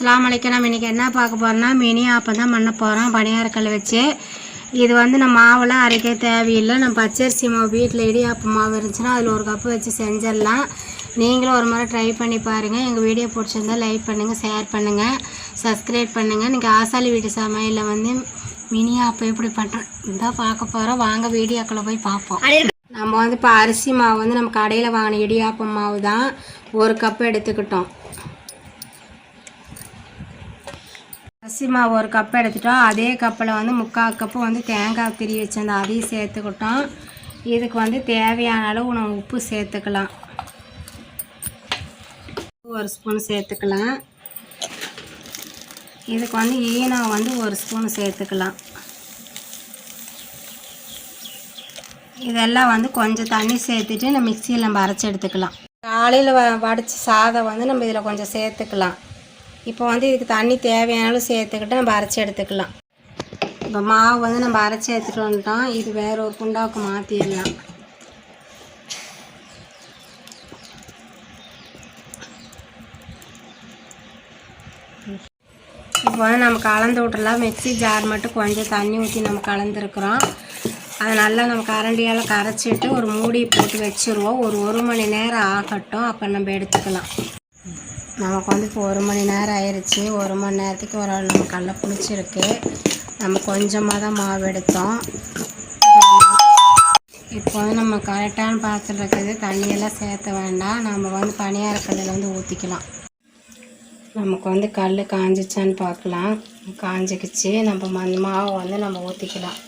அஸ்லாம் வலைக்கம் நம்ம இன்றைக்கி என்ன பார்க்க போகிறோம்னா மினி ஆப்பம் தான் பண்ண போகிறோம் பணியாரக்கல் வச்சு. இது வந்து நம்ம மாவெல்லாம் அரைக்க தேவையில்லை. நம்ம பச்சரிசி மாவு வீட்டில் இடியாப்பம் மாவு இருந்துச்சுன்னா அதில் ஒரு கப்பு வச்சு செஞ்சிடலாம். நீங்களும் ஒரு முறை ட்ரை பண்ணி பாருங்கள் எங்கள் வீடியோ பிடிச்சிருந்தா லைக் பண்ணுங்கள் ஷேர் பண்ணுங்கள் சப்ஸ்கிரைப் பண்ணுங்கள் நீங்கள் ஆசாலி வீட்டு சமையலில் வந்து மினி ஆப்பம் எப்படி பண்ணுறோம் இதான் பார்க்க போகிறோம் வாங்க வீடியோக்களை போய் பார்ப்போம். நம்ம வந்து இப்போ அரிசி மாவு வந்து நம்ம கடையில் வாங்கின இடியாப்பம் மாவு தான் ஒரு கப் எடுத்துக்கிட்டோம். அரிசி மாவு ஒரு கப் எடுத்துட்டோம். அதே கப்பில் வந்து முக்கால் கப்பு வந்து தேங்காய் திரி வச்சிருந்தோம் அதையும் சேர்த்துக்கிட்டோம். இதுக்கு வந்து தேவையான அளவு நம்ம உப்பு சேர்த்துக்கலாம். ஒரு ஸ்பூன் சேர்த்துக்கலாம். இதுக்கு வந்து ஈனம் வந்து ஒரு ஸ்பூன் சேர்த்துக்கலாம். இதெல்லாம் வந்து கொஞ்சம் தண்ணி சேர்த்துட்டு நம்ம மிக்சியில் நம்ம அரைச்சி எடுத்துக்கலாம். காலையில் வ வடித்த சாதம் வந்து நம்ம இதில் கொஞ்சம் சேர்த்துக்கலாம். இப்போ வந்து இதுக்கு தண்ணி தேவையான சேர்த்துக்கிட்டு நம்ம அரைச்சி எடுத்துக்கலாம். இப்போ மாவு வந்து நம்ம அரைச்சி எடுத்துகிட்டு வந்துட்டோம். இது வேறு ஒரு குண்டாவுக்கு மாற்றிடலாம் இப்போ வந்து நம்ம கலந்து விட்றலாம் மிக்சி ஜார் மட்டும் கொஞ்சம் தண்ணி ஊற்றி நம்ம கலந்துருக்குறோம். அதை நல்லா நம்ம கரண்டியால் கரைச்சிட்டு ஒரு மூடி போட்டு வச்சுருவோம். ஒரு ஒரு மணி நேரம் ஆகட்டும். அப்போ நம்ம எடுத்துக்கலாம். நமக்கு வந்து இப்போ ஒரு மணி நேரம் ஆயிடுச்சு ஒரு மணி நேரத்துக்கு ஒரு ஆள் நம்ம கடல பிடிச்சிருக்கு. நம்ம கொஞ்சமாக தான் மாவு எடுத்தோம். இப்போ வந்து நம்ம கரெக்டான பாத்திரம் இருக்கிறது தண்ணியெல்லாம் சேர்த்த வேண்டாம். நம்ம வந்து பனியாரக்கல்லில் வந்து ஊற்றிக்கலாம் நமக்கு வந்து கல் காஞ்சிச்சான்னு பார்க்கலாம். காஞ்சிக்கிச்சு. நம்ம மண் மாவை வந்து நம்ம ஊற்றிக்கலாம்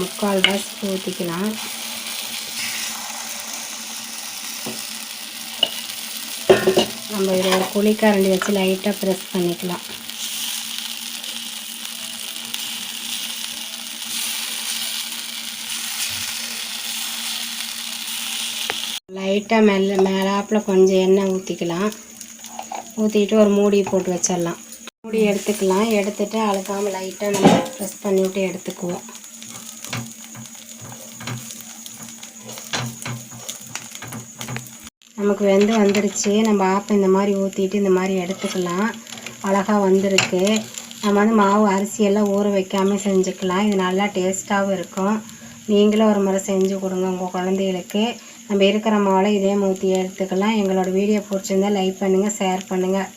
முக்கால் வாசி ஊற்றிக்கலாம் நம்ம இதில் ஒரு குழிக்கரண்டி வச்சு லைட்டாக ப்ரெஸ் பண்ணிக்கலாம். லைட்டாக மெல்ல மேலாப்பில் கொஞ்சம் எண்ணெய் ஊற்றிக்கலாம் ஊற்றிட்டு ஒரு மூடி போட்டு வச்சிடலாம். மூடி எடுத்துக்கலாம். எடுத்துட்டு அழுக்காமல் லைட்டாக நம்ம ப்ரெஸ் பண்ணிவிட்டு எடுத்துக்குவோம். நமக்கு வெந்து வந்துருச்சு. நம்ம ஆப்பம் இந்த மாதிரி ஊற்றிட்டு இந்த மாதிரி எடுத்துக்கலாம். அழகாக வந்திருக்கு. நம்ம வந்து மாவு அரிசியெல்லாம் ஊற வைக்காமல் செஞ்சுக்கலாம். இது நல்லா டேஸ்ட்டாகவும் இருக்கும். நீங்களும் ஒரு முறை செஞ்சு கொடுங்க உங்கள் குழந்தைகளுக்கு. நம்ம இருக்கிற மாவில் இதே ஊற்றி எடுத்துக்கலாம். எங்களோட வீடியோ பிடிச்சிருந்தா லைக் பண்ணுங்கள் ஷேர் பண்ணுங்கள்